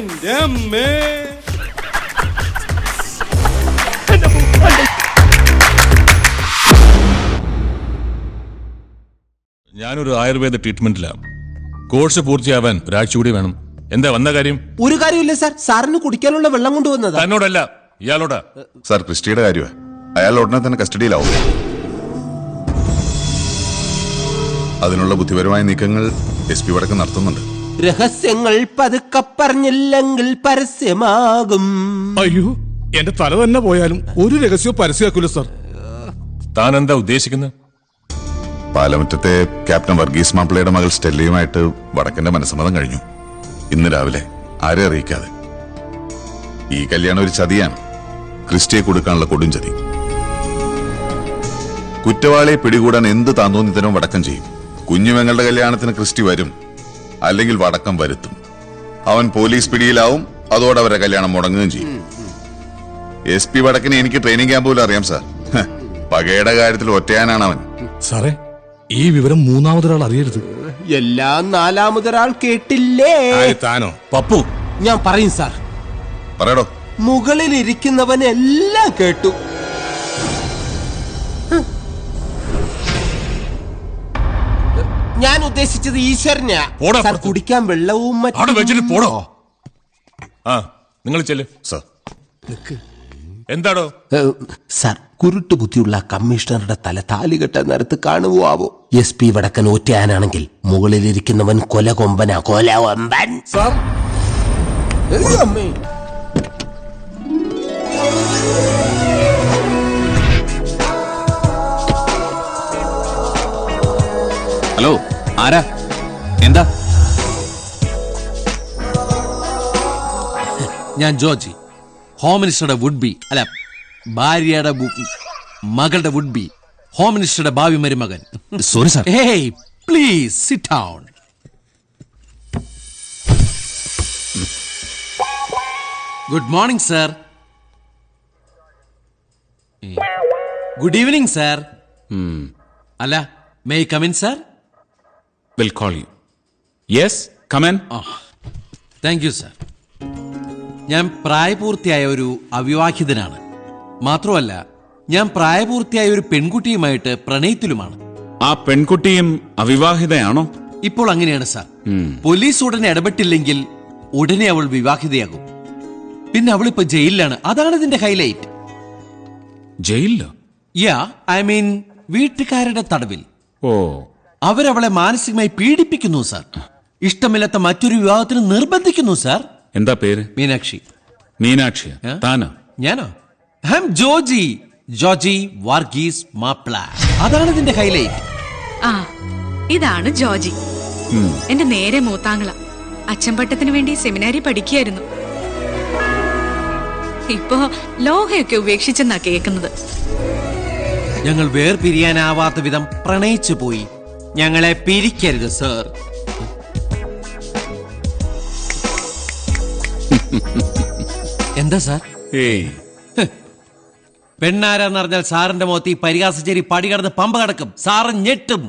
എന്റെ അമ്മേ ഞാനൊരു ആയുർവേദ ട്രീറ്റ്മെന്റിലാണ് കോഴ്സ് പൂർത്തിയാവാൻ ഒരാഴ്ച കൂടി വേണം. എന്താ വന്ന കാര്യം? ഒരു കാര്യമില്ല സാർ സാറിന് കുടിക്കാനുള്ള വെള്ളം കൊണ്ടുവന്നത്. തന്നോടല്ല ഇയാളോടാ. സാർ ക്രിസ്റ്റിയുടെ കാര്യമാണ് അയാൾ ഉടനെ തന്നെ കസ്റ്റഡിയിലാവും. അതിനുള്ള ബുദ്ധിപരമായ നീക്കങ്ങൾ എസ് പി വടക്കം നടത്തുന്നുണ്ട്. രഹസ്യങ്ങൾ പതുക്കെ പറഞ്ഞില്ലെങ്കിൽ പരസ്യമാകും. അയ്യോ എന്റെ തല തന്നെ പോയാലും ഒരു രഹസ്യവും പരസ്യമാക്കൂല സർ. താൻ എന്താ ഉദ്ദേശിക്കുന്നത് പാലമുറ്റത്തെ ക്യാപ്റ്റൻ വർഗീസ് മാപ്പിളയുടെ മകൾ സ്റ്റെല്ലിയുമായിട്ട് വടക്കന്റെ മനസ്സമ്മതം കഴിഞ്ഞു. ഇന്ന് രാവിലെ ആരെ അറിയിക്കാതെ. ഈ കല്യാണം ഒരു ചതിയാണ്. ക്രിസ്റ്റിയെ കൊടുക്കാനുള്ള കൊടും ചതി. കുറ്റവാളിയെ പിടികൂടാൻ എന്ത് താന്തോന്നിത്തരവും വടക്കം ചെയ്യും. കുഞ്ഞുമങ്ങളുടെ കല്യാണത്തിന് ക്രിസ്റ്റി വരും. അല്ലെങ്കിൽ വടക്കം വരുത്തും. അവൻ പോലീസ് പിടിയിലാവും അതോടെ അവരെ കല്യാണം മുടങ്ങുകയും ചെയ്യും. എസ് പി വടക്കിനെ എനിക്ക് ട്രെയിനിങ് ക്യാമ്പ് പോലും അറിയാം സാർ പകയുടെ കാര്യത്തിൽ ഒറ്റയാനാണ് അവൻ. സാറേ ഈ വിവരം മൂന്നാമതൊരാൾ അറിയരുത്. എല്ലാം നാലാമതൊരാൾ കേട്ടില്ലേ? താനോ? പപ്പു? ഞാൻ പറയും സാർ പറയടോ. മുകളിൽ ഇരിക്കുന്നവൻ എല്ലാം കേട്ടു. ഞാൻ ഉദ്ദേശിച്ചത് ഈശ്വരനെയാ പോടാ സാർ പുറത്ത്. കുടിക്കാൻ വെള്ളവും അവിടെ വെച്ചിട്ട് മറ്റും പോടോ. ആ നിങ്ങൾ ചെല്ല്. സർ. എന്താടോ? സർ സാർ കുരുട്ട് ബുദ്ധിയുള്ള ആ കമ്മീഷണറുടെ തല താലി കെട്ടാൻ നേരത്ത് കാണുവാവോ? എസ് പി വടക്കൻ ഒറ്റയാനാണെങ്കിൽ മുകളിലിരിക്കുന്നവൻ കൊല കൊമ്പനാ കൊല കൊമ്പൻ സാർ ഹലോ. ആരാ? എന്താ? ഞാൻ ജോർജി. ഹോം മിനിസ്റ്ററുടെ വുഡ് ബി അല്ല ഭാര്യയുടെ മകളുടെ വുഡ് ബി ഹോം മിനിസ്റ്ററുടെ ഭാവി മരുമകൻ sorry sir hey please sit down good morning sir good evening sir അല്ല may come in sir will call you yes come on thank you sir ഞാൻ പ്രായപൂർത്തിയായ ഒരു അവിവാഹിതനാണ്. മാത്രമല്ല ഞാൻ പ്രായപൂർത്തിയായ ഒരു പെൺകുട്ടിയുമായിട്ട് പ്രണയത്തിലുമാണ്. ആ പെൺകുട്ടിയും അവിവാഹിതയാണോ? ഇപ്പോൾ അങ്ങനെയാണ് സാർ പോലീസ് ഉടനെ ഇടപെട്ടില്ലെങ്കിൽ ഉടനെ അവൾ വിവാഹിതയാകും. പിന്നെ അവൾ ഇപ്പൊ ജയിലിലാണ്. അതാണ് ഇതിന്റെ ഹൈലൈറ്റ്. ജയിലിലോ? യാ ഐ മീൻ വീട്ടുകാരുടെ തടവിൽ. ഓ. അവരവളെ മാനസികമായി പീഡിപ്പിക്കുന്നു സാർ. ഇഷ്ടമില്ലാത്ത മറ്റൊരു വിവാഹത്തിന് നിർബന്ധിക്കുന്നു സാർ. എന്താ പേര്? മീനാക്ഷി. മീനാക്ഷി? താനോ? ഞാനോ? ഹം ജോജി. ജോജി വാർഗീസ് മാപ്ല. അതാണ് ഇതിന്റെ ഹൈലൈറ്റ്. ആ ഇതാണ് ജോജി. എന്റെ നേരെ മൂത്താങ്ങള. അച്ചമ്പട്ടത്തിന് വേണ്ടി സെമിനാരി പഠിക്കുകയായിരുന്നു. ഇപ്പോ ലോഹയൊക്കെ ഉപേക്ഷിച്ചെന്നാ കേൾക്കുന്നത്. ഞങ്ങൾ വേർപിരിയാനാവാത്ത വിധം പ്രണയിച്ചു പോയി ഞങ്ങളെ പിരിക്കരുത് സർ. എന്താ സാർ? ഏയ്. പെണ്ണാരാന്ന് പറഞ്ഞാൽ സാറിന്റെ മുഖത്ത് ഈ പരിഹാസച്ചേരി പടി കടന്ന് പമ്പ കടക്കും. സാറ് ഞെട്ടും.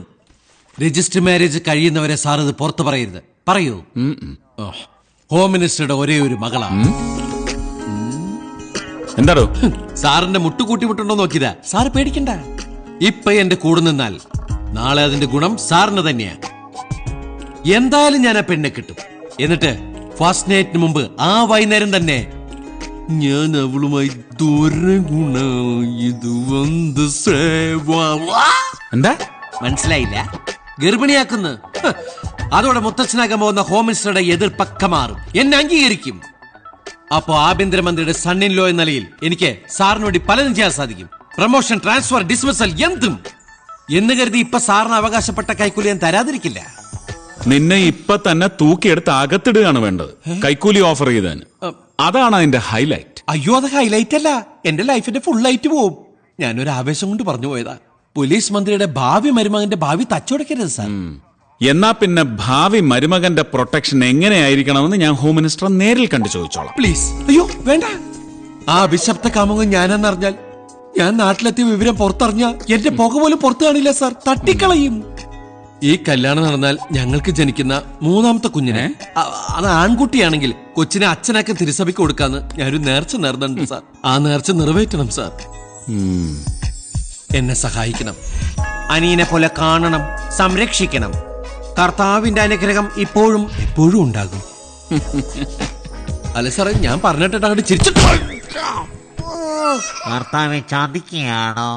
രജിസ്റ്റർ മാരേജ് കഴിയുന്നവരെ സാർ ഇത് പുറത്തു പറയരുത്. പറയൂ. ഹോം മിനിസ്റ്ററുടെ ഒരേ ഒരു മകളാണ് എന്താടോ? സാറിന്റെ മുട്ടുകൂട്ടി മുട്ടുണ്ടോ നോക്കിയതാ. സാർ പേടിക്കണ്ട. ഇപ്പൊ എന്റെ കൂടെ നിന്നാൽ നാളെ അതിന്റെ ഗുണം സാറിന് തന്നെയാ. എന്തായാലും ഞാൻ ആ പെണ്ണെ കിട്ടും. എന്നിട്ട് ഫസ്റ്റ് നൈറ്റിന് മുമ്പ് ആ വൈകുന്നേരം തന്നെ ഞാൻ അവളുമായി ദൂര ഗുണ ഇത് വന്ന് സേവാ. എന്താ? മനസ്സിലായില്ല? ഗർഭിണിയാക്കുന്നു. അതോടെ മുത്തച്ഛനാകാൻ പോകുന്ന ഹോം മിനിസ്റ്ററുടെ എതിർപ്പക്ക പക്ക മാറും. എന്നെ അംഗീകരിക്കും. അപ്പോ ആഭ്യന്തരമന്ത്രിയുടെ സണ്ണിൻ ലോ എന്ന നിലയിൽ എനിക്ക് സാറിന് വേണ്ടി പലതും ചെയ്യാൻ സാധിക്കും. പ്രൊമോഷൻ ട്രാൻസ്ഫർ ഡിസ്മിസൽ എന്തും. എന്ന് കരുതി ഇപ്പൊ സാറിന് അവകാശപ്പെട്ട കൈക്കൂലി ഞാൻ തരാതിരിക്കില്ല. നിന്നെ ഇപ്പൊ തന്നെ തൂക്കിയെടുത്ത് അകത്തിടുകയാണ് വേണ്ടത്. കൈക്കൂലി ഓഫർ ചെയ്താൻ അതാണ് അതിന്റെ ഹൈലൈറ്റ് അയ്യോ അത് ഹൈലൈറ്റ് അല്ല. എന്റെ ലൈഫിന്റെ ഫുൾ ലൈറ്റ് പോവും. ഞാനൊരു ആവേശം കൊണ്ട് പറഞ്ഞു പോയതാ. പോലീസ് മന്ത്രിയുടെ ഭാവി മരുമകന്റെ ഭാവി തച്ചുടക്കരുത് സാർ. എന്നാ പിന്നെ ഭാവി മരുമകന്റെ പ്രൊട്ടക്ഷൻ എങ്ങനെയായിരിക്കണമെന്ന് ഞാൻ ഹോം മിനിസ്റ്റർ നേരിൽ കണ്ടു ചോദിച്ചോളാം. പ്ലീസ് അയ്യോ വേണ്ട. ആ വിശബ്ദ കാമുകൻ ഞാനെന്നറിഞ്ഞാൽ ഞാൻ നാട്ടിലെത്തിയ വിവരം പുറത്തറിഞ്ഞ എന്റെ പുക പോലും പുറത്തു കാണില്ല സാർ. തട്ടിക്കളയും. ഈ കല്യാണം നടന്നാൽ ഞങ്ങൾക്ക് ജനിക്കുന്ന മൂന്നാമത്തെ കുഞ്ഞിനെ. അ- അത് ആൺകുട്ടിയാണെങ്കിൽ കൊച്ചിനെ അച്ഛനൊക്കെ തിരുസഭയ്ക്ക് കൊടുക്കാന്ന് ഞാനൊരു നേർച്ച നേർന്നുണ്ട് സാർ. ആ നേർച്ച നിറവേറ്റണം സാർ. എന്നെ സഹായിക്കണം. അനിയനെ പോലെ കാണണം സംരക്ഷിക്കണം. കർത്താവിന്റെ അനുഗ്രഹം ഇപ്പോഴും എപ്പോഴും ഉണ്ടാകും. അല്ല സാറേ ഞാൻ പറഞ്ഞിട്ട് അങ്ങോട്ട് ചിരിച്ചിട്ട് ഭർത്താവെ ചതിക്കുകയാണോ?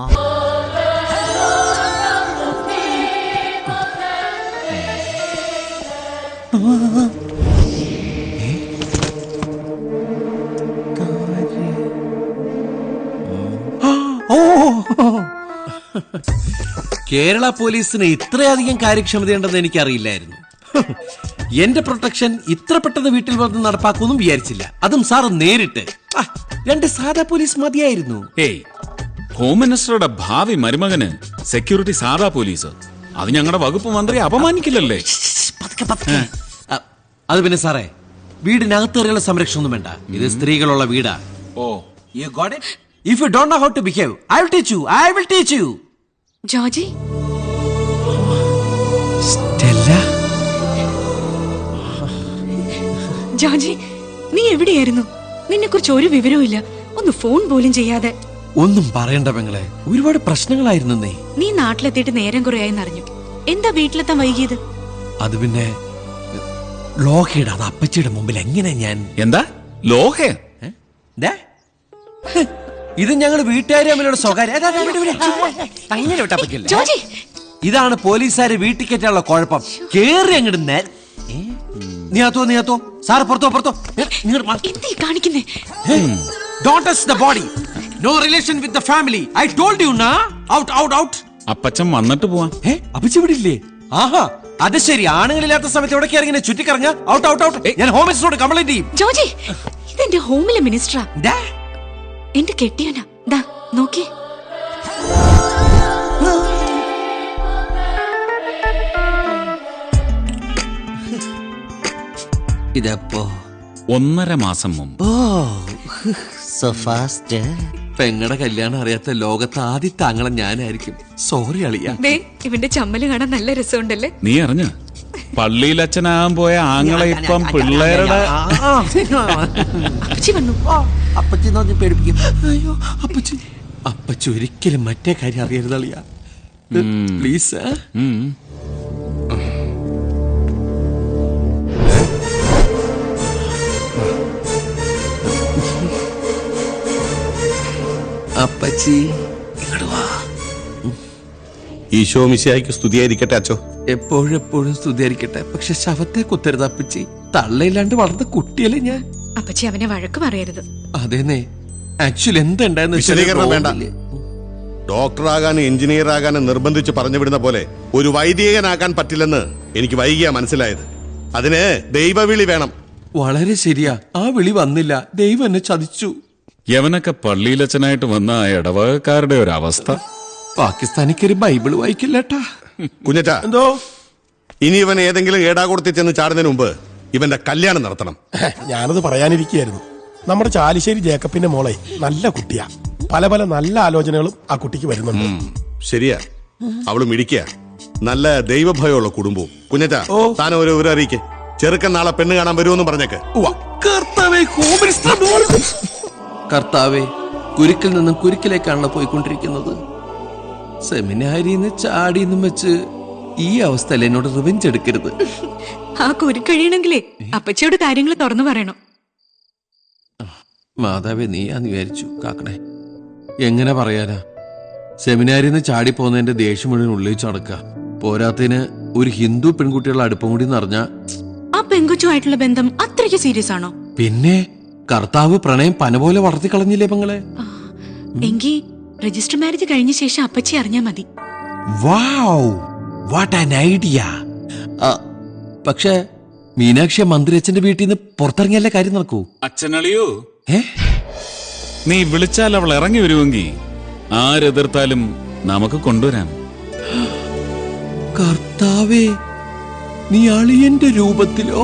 കേരള പോലീസിന് ഇത്രയധികം കാര്യക്ഷമതയുണ്ടെന്ന് എനിക്കറിയില്ലായിരുന്നു. എന്റെ പ്രൊട്ടക്ഷൻ ഇത്ര പെട്ടെന്ന് വീട്ടിൽ വന്ന് നടപ്പാക്കുമെന്നും വിചാരിച്ചില്ല. അതും സാർ നേരിട്ട്. രണ്ട് സാധാ പോലീസ് മതിയായിരുന്നു. ഏയ് ഹോം മിനിസ്റ്ററുടെ ഭാവി മരുമകന് സെക്യൂരിറ്റി സാധാ പോലീസ്. അത് ഞങ്ങളുടെ വകുപ്പ് മന്ത്രി അപമാനിക്കില്ലല്ലേ? അത് പിന്നെ സാറേ വീടിനകത്ത് സംരക്ഷണം ഒന്നും വേണ്ട. ഇത് സ്ത്രീകളുള്ള വീടാ. ഓ. You got it if you don't know how to behave I will teach you I will teach you Georgie? Stella? Georgie നീ എവിടെയായിരുന്നു? നിന്നെ കുറിച്ച് ഒരു വിവരവും ഇല്ല. ഒന്ന് ഫോൺ പോലും ചെയ്യാതെ. ഒന്നും പറയണ്ട പെങ്ങളെ. ഒരുപാട് പ്രശ്നങ്ങളായിരുന്നേ നീ. നാട്ടിലെത്തിയിട്ട് നേരം കുറയായി അറിഞ്ഞു എന്താ വീട്ടിലെത്താൻ വൈകിയത്? അത് പിന്നെ ലോഹയുടെ അത് അപ്പച്ചിയുടെ മുമ്പിൽ എങ്ങനെ ഞാൻ എന്താ? ലോഹ ദേ? ഇത് ഞങ്ങൾ വീട്ടുകാരെ തമ്മിലുള്ള സ്വകാര്യ. അങ്ങനെ ഇതാണ് പോലീസുകാര് വീട്ടിൽ കയറ്റാനുള്ള കുഴപ്പം. കേറി അങ്ങോട്ട്? നീയാത്തോ നീയാത്തോ സാർ പുറത്തോ പുറത്തോ. കാണിക്കുന്നേ? Don't touch the body no relation with the family I told you നാ ഔട്ട് ഔട്ട് ഔട്ട് അപ്പച്ചൻ വന്നിട്ട് പോവാ. ഏ അപ്പച്ചി ഇവിടെ ഇല്ലേ? ആഹാ അത് ശരി. ആണുങ്ങളില്ലാത്ത സമയത്ത് എവിടെ ഇറങ്ങി ചുറ്റിക്കറങ്ങ ഔട്ട് ഔട്ട് ഔട്ട് ഞാൻ ഹോം മിനിസ്റ്ററോട് കംപ്ലൈന്റ് ചെയ്യും. ജോർജി ഇതെന്റെ ഹോമിലെ മിനിസ്റ്ററാ. എന്റെ കെട്ടിയനാ. ദാ നോക്കിയേ. ഇതപ്പോ? ഒന്നര മാസം മുമ്പ്. ഓ സോ ഫാസ്റ്റ് പെങ്ങടെ കല്യാണം അറിയാത്ത ലോകത്ത് ആദ്യത്തെ താങ്കളെ ഞാനായിരിക്കും. സോറി അളിയ. ദേ ഇവന്റെ ചമ്മൽ കാണാൻ നല്ല രസമുണ്ടല്ലേ? നീ അറിഞ്ഞ? പള്ളിയിൽ അച്ഛനാകാൻ പോയ ആങ്ങളെ ഇപ്പം പിള്ളേരുടെ അപ്പച്ചി വന്നു. അപ്പച്ചി നോക്കി പേടിപ്പിക്കും. അയ്യോ അപ്പച്ചി. അപ്പച്ചി ഒരിക്കലും മറ്റേ കാര്യം അറിയരുത് അളിയ. പ്ലീസ് അപ്പച്ചി. ഈശോ മിശിയായിക്ക് സ്തുതിയായിരിക്കട്ടെ അച്ചോ. എപ്പോഴും എപ്പോഴും സ്തുതിയായിരിക്കട്ടെ. പക്ഷെ ശവത്തെ കുത്തരുത് അപ്പച്ചി. തള്ളയില്ലാണ്ട് വളർന്ന കുട്ടിയല്ലേ ഞാൻ. അപ്പച്ചി അവനെ വഴക്ക് പറയരുത്. അതേന്നെ. ആക്ച്വലി എന്തുണ്ടായെന്ന് വിശദീകരണം വേണ്ട. റോമിൽ ഡോക്ടറാകാനും എഞ്ചിനീയർ ആകാനും നിർബന്ധിച്ച് പറഞ്ഞു വിടുന്ന പോലെ ഒരു വൈദികനാകാൻ പറ്റില്ലെന്ന് എനിക്ക് വൈകിയാ മനസ്സിലായത്. അതിന് ദൈവവിളി വേണം. വളരെ ശരിയാ. ആ വിളി വന്നില്ല. ദൈവം എന്നെ ചതിച്ചു. യവനൊക്കെ പള്ളിയിലച്ഛനായിട്ട് വന്ന ആ ഇടവകക്കാരുടെ ഒരു അവസ്ഥ. പാകിസ്ഥാനിക്കൊരു ബൈബിൾ വായിക്കില്ലട്ടാ. കുഞ്ഞറ്റ എന്തോ? ഇനി ഇവൻ ഏതെങ്കിലും ഏടാകൂടത്തിൽ ചെന്ന് ചാടുന്നതിന് മുമ്പ് ഇവന്റെ കല്യാണം നടത്തണം. ഞാനത് പറയാനിരിക്കുകയായിരുന്നു. നമ്മുടെ ചാലിശ്ശേരി ജേക്കപ്പിന്റെ മോളെ നല്ല കുട്ടിയാ. പല പല നല്ല ആലോചനകളും ആ കുട്ടിക്ക് വരുന്നുണ്ട്. ശരിയാ. അവൾ മിടിക്കുക നല്ല ദൈവഭയമുള്ള കുടുംബവും. കുഞ്ഞറ്റ താൻ ഒരു വിവരം അറിയിക്കേ. ചെറുക്കൻ നാളെ പെണ്ണ് കാണാൻ വരുമെന്ന് പറഞ്ഞേക്ക്. കർത്താവേ ഹോം മിനിസ്റ്റർ. കർത്താവേ കുരുക്കിൽ നിന്നും കുരുക്കിലേക്കാണല്ലോ പോയിക്കൊണ്ടിരിക്കുന്നത്. സെമിനാരിന്ന് ചാടിയെന്നും വെച്ച് ഈ അവസ്ഥയിൽ എന്നോട് റിവെഞ്ച് എടുക്കരുത്. ആ കുരുക്കഴിയണമെങ്കിലേ അപ്പച്ചിയോട് കാര്യങ്ങൾ തുറന്നു പറയണം. മാതാവേ നീയാന്ന് വിചാരിച്ചു. കാക്കണേ എങ്ങനെ പറയാനാ? സെമിനാരിന്ന് ചാടി പോകുന്നതിന്റെ ദേഷ്യം മുഴുവൻ ഉള്ളിൽ നടക്കുക പോരാത്തിന് ഒരു ഹിന്ദു പെൺകുട്ടികളുടെ അടുപ്പം കൂടി നിറഞ്ഞ ആ പെങ്കൊച്ചുമായിട്ടുള്ള ബന്ധം അത്രയ്ക്ക് സീരിയസ് ആണോ? പിന്നെ കർത്താവ് പ്രണയം പനപോലെ വളർത്തി കളഞ്ഞില്ലേ പെങ്ങളെ? എങ്കിൽ എങ്കി രജിസ്റ്റർ മാരേജ് കഴിഞ്ഞ ശേഷം അപ്പച്ചി അറിഞ്ഞാ മതി. വാവ് വാട്ട് ആൻ ഐഡിയ പക്ഷേ മീനാക്ഷി മന്ത്രിയച്ഛന്റെ വീട്ടിൽ നിന്ന് പുറത്തിറങ്ങിയല്ലേ കാര്യം നടക്കൂ? അച്ഛനളിയോ? ഏ? നീ വിളിച്ചാൽ അവൾ ഇറങ്ങി വരുമെങ്കിൽ ആരെതിർത്താലും നമുക്ക് കൊണ്ടുവരാം. കർത്താവേ നീ അളിയന്റെ രൂപത്തിലോ?